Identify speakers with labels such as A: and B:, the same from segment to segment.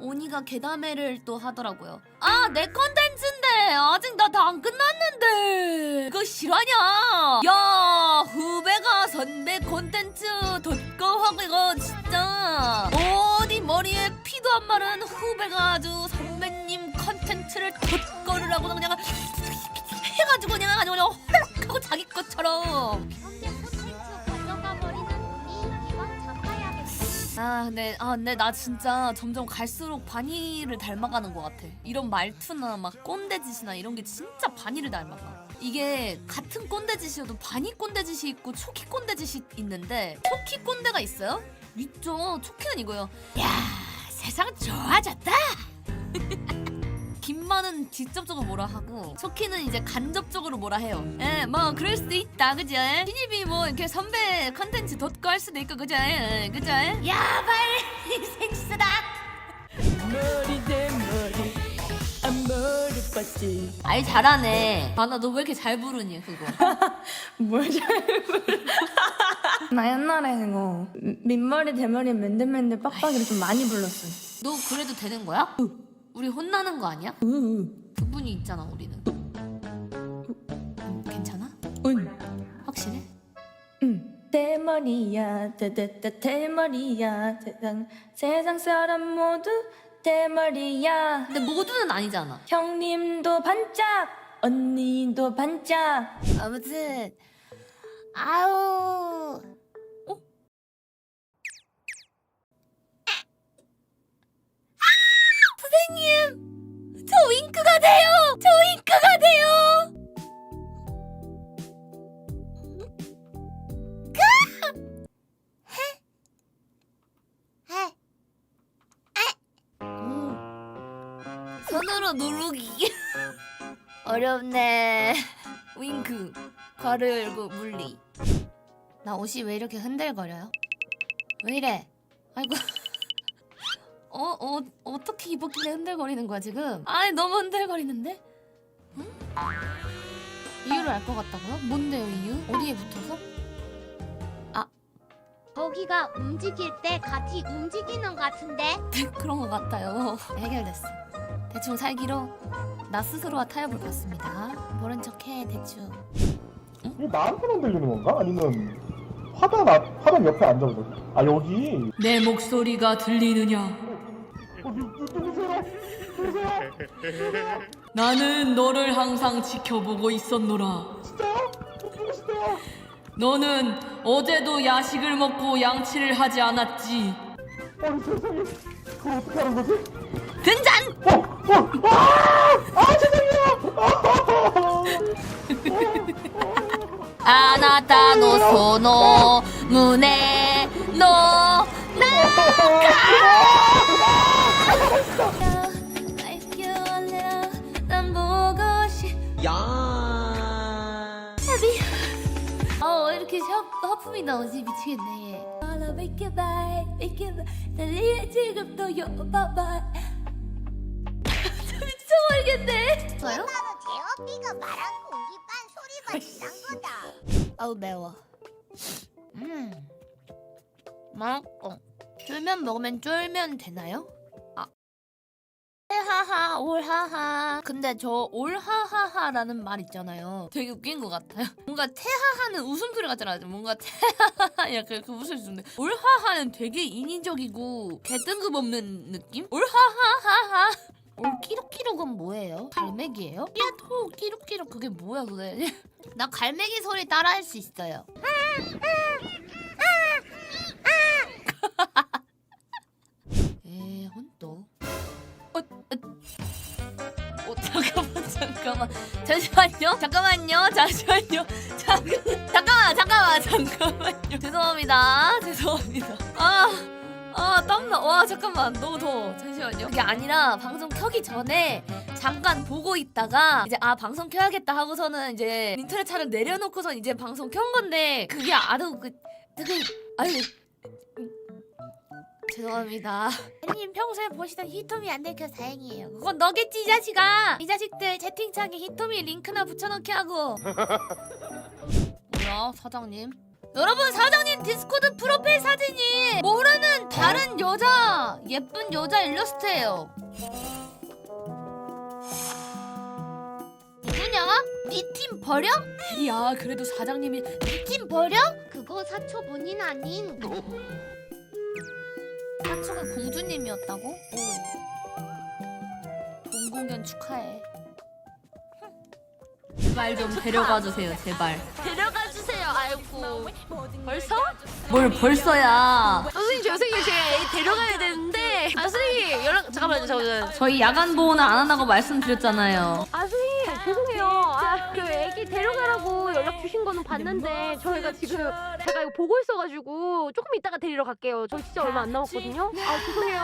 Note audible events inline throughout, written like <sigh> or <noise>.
A: 오니가 개다매를 또 하더라고요. 아, 내 컨텐츠인데! 아직 나 다 안 끝났는데! 그거 실화냐? 야, 후배가 선배 컨텐츠 덧거하고 이거 진짜. 어디 머리에 피도 안 마른 후배가 아주 선배님 컨텐츠를 하고 그냥 해가지고 그냥 아주 그냥 헐! 하고 자기 것처럼
B: 아
A: 근데 아 근데 나 진짜 점점 갈수록 바니를 닮아가는 것 같아. 이런 말투나 막 꼰대 짓이나 이런 게 진짜 바니를 닮아가. 이게 같은 꼰대 짓이어도 바니 꼰대 짓이 있고 초키 꼰대 짓이 있는데 초키 꼰대가 있어요? 있죠. 초키는 이거요. 야 세상 좋아졌다. 직접적으로 뭐라 하고 초키는 이제 간접적으로 뭐라 해요. 예, 뭐 그럴 수도 있다, 그죠? 신입이 뭐 이렇게 선배 컨텐츠 덧거 할 수도 있고, 그죠? 예, 그죠? 야, 빨리 <laughs> 생수다.
C: 머리 대 머리 아 머리 빠지
A: 아이 잘하네. 아나 너 왜 이렇게 잘 부르니 그거? <laughs>
C: 뭘잘 <laughs> 나 옛날에 이거 민머리 대머리 맨들맨들 빡빡이를 좀 많이 불렀어
A: 너 그래도 되는 거야? 우리 혼나는 거 아니야?
C: 으으
A: 그분이 있잖아, 우리는. 음, 괜찮아?
C: 은
A: 확실해?
C: 응. 대머리야 대대대 대머리야 세상 세상 사람 모두 대머리야
A: 근데 모두는 아니잖아.
C: 형님도 반짝 언니도 반짝
A: 아무튼 아우 어? 아, 선생님 돼요! 저 윙크가 돼요! 음. 손으로 누르기 <laughs> 어렵네. 윙크 괄호 열고 물리. 나 옷이 왜 이렇게 흔들거려요? 왜 이래? 아이고 어? 어? 어떻게 입었길래 흔들거리는 거야 지금? 아이 너무 흔들거리는데? 응? 이유를 알 것 같다고요? 뭔데요 이유? 어디에 붙어서?
B: 거기가 움직일 때 같이 움직이는 것 같은데? <laughs>
A: 그런 것 같아요 해결됐어 대충 살기로 나 스스로와 타협을 봤습니다 모른 척해 대충
D: 이게 나한테만 들리는 건가? 아니면 화단 앞, 화단 옆에 앉아보자. 아 여기.
A: 내 목소리가 들리느냐 나는 너를 항상 지켜보고 있었노라? 너는 어제도 야식을 먹고 양치를 하지 않았지.
D: 아니 세상에. 그걸 어떻게 하는 거지?
A: 등잔!
D: 어, 어, 아,
A: 아노 소노 무네 노 나가. 싶. <laughs> 어 이렇게 샤, 하품이 나오지 미치겠네. 알아 make it bye, make it bye. 달리 지금도. <laughs> 미쳐버리겠네.
B: 바로 제어비가 말한 공기반 소리가 지난 거다.
A: 아우 매워. 음, 맛있고. 쫄면 먹으면 쫄면 되나요? 아. 하하 올하하. 근데 저 올하하하라는 말 있잖아요. 되게 웃긴 것 같아요. <laughs> 뭔가 태하하는 웃음소리 같잖아요. 뭔가 태하하하 <laughs> 약간 그 웃음소리인데 올하하는 되게 인위적이고 개뜬금 없는 느낌? 올하하하하. 올 끼룩끼룩은 뭐예요? 갈매기예요? 야토 끼룩끼룩 그게 뭐야 그게? <laughs> 나 갈매기 소리 따라할 수 있어요. 잠깐만, <laughs> 잠깐만, 잠시만요, 잠깐만요, 잠시만요, 잠깐, 잠깐만, 잠깐만, 잠깐만요. 죄송합니다, 죄송합니다. 아. 아 땀나 와 잠깐만. 너무 더워. 잠시만요. 그게 아니라 방송 켜기 전에 잠깐 보고 있다가 이제 아 방송 켜야겠다 하고서는 이제 인터넷 차를 내려놓고선 이제 방송 켠 건데 그게 아주 그 되게 아니 죄송합니다 <laughs> 님 평소에 보시던 히토미 안 들켜서 다행이에요 그건 너겠지 이 자식아 이 자식들 채팅창에 히토미 링크나 붙여넣기 하고 뭐야 사장님 여러분 사장님 디스코드 프로필 사진이 모르는 다른 여자 예쁜 여자 일러스트예요. 누구냐? 네팀 버려? 야 그래도 사장님이 네팀 버려?
B: 그거 사초 본인 아닌
A: 사초가 공주님이었다고? 본 공연 축하해.
C: 제발 좀 데려가 주세요 제발
B: 데려가 주세요. 아이고 벌써?
C: 뭘 벌써야
B: 선생님 죄송해요. 제가 애 데려가야 되는데 아 선생님 연락 잠깐만요. 저는
C: 저희 야간 보호는 안 한다고 말씀드렸잖아요
B: 아 선생님 그 애기 데려가라고 연락 주신 거는 봤는데 저희가 지금 제가 이거 보고 있어가지고 조금 이따가 데리러 갈게요. 저 진짜 얼마 안 남았거든요. 아 죄송해요.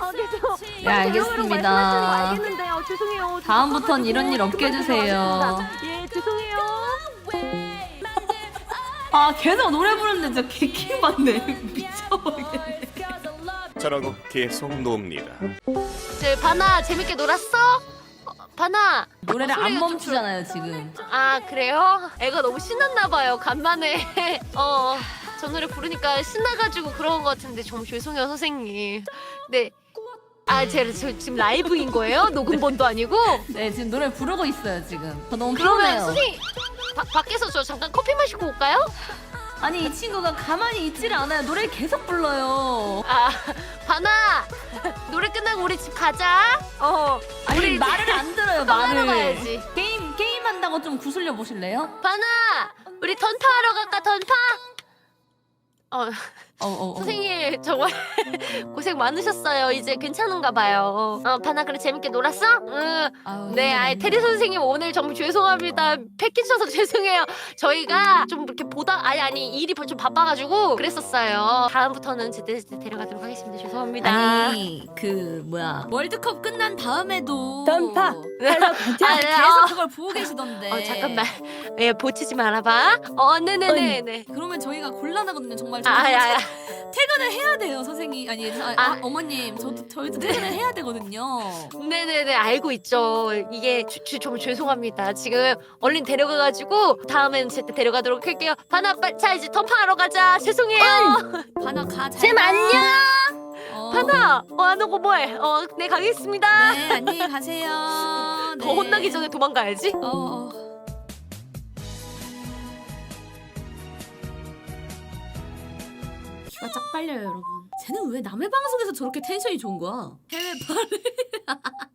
B: 아 그래서
C: 네, 알겠습니다.
B: 알겠는데 아 죄송해요.
C: 다음부턴 이런 일 없게 해주세요
B: 예 죄송해요.
C: 아 계속 노래 부르는데 진짜 개킹받네 <laughs> 미쳐버리겠네
E: 저라고 계속 놉니다.
B: 저 바나 재밌게 놀았어? 어, 바나
C: 노래를 안
B: 소리가 좀
C: 멈추잖아요 지금
B: 아 그래요? 애가 너무 신났나 봐요 간만에 <laughs> 어 저 노래 부르니까 신나가지고 그런 것 같은데 정말 죄송해요 선생님 네. 아 제가 저 지금 라이브인 거예요? 녹음본도 아니고? <laughs>
C: 네 지금 노래 부르고 있어요 지금 저 너무
B: 그러면
C: 피곤해요
B: 선생님 바, 밖에서 저 잠깐 커피 마시고 올까요?
C: 아니 이 친구가 가만히 있질 않아요. 노래 계속 불러요.
B: 아 바나 노래 끝나고 우리 집 가자. 어
C: 아니
B: 우리
C: 말을 안 들어요 <laughs>
B: 하러
C: 말을.
B: 가야지.
C: 게임 게임 한다고 좀 구슬려 보실래요?
B: 바나 우리 던파 하러 갈까 던파? 어 <laughs>
C: 어, 어, 어.
B: 선생님 정말 <laughs> 고생 많으셨어요. 이제 괜찮은가 봐요. 어, 바나 그래 재밌게 놀았어? 응.
C: 아유,
B: 네,
C: 힘드네,
B: 아이 테리. 선생님 오늘 정말 죄송합니다. 패키지 줘서 죄송해요. 저희가 좀 이렇게 보다 아니 아니 일이 좀 바빠가지고 그랬었어요. 다음부터는 제때 제때 데려가도록 하겠습니다. 죄송합니다.
C: 아니 그 뭐야
A: 월드컵 끝난 다음에도
C: 던파.
B: 아, 네,
A: 계속
B: 어.
A: 그걸 보고 <laughs> 계시던데.
B: 어 잠깐만. 예, 보치지 말아봐. 어, 네네네 네.
A: 그러면 저희가 곤란하거든요. 정말
B: 아, 아, 아,
A: 퇴근을 해야 돼요, 선생님. 아니, 아,
B: 아.
A: 아, 어머님, 저도 저희도 퇴근을 해야 되거든요.
B: 네네네 알고 있죠. 이게 주, 주, 정말 죄송합니다. 지금 얼른 데려가가지고 다음엔 제때 데려가도록 할게요. 바나 빨리 자 이제 던파하러 가자. 죄송해요.
A: 바나 가. 잘
B: 쌤
A: 가.
B: 안녕.
A: 어.
B: 바나 어 안 오고 뭐해? 어 네 가겠습니다.
A: 네, 안녕히 가세요. 네.
B: 더 혼나기 전에 도망가야지.
A: 어, 어. 귀가 짝 빨려요, 여러분. 쟤는 왜 남의 방송에서 저렇게 텐션이 좋은 거야? 해외 발을 <laughs>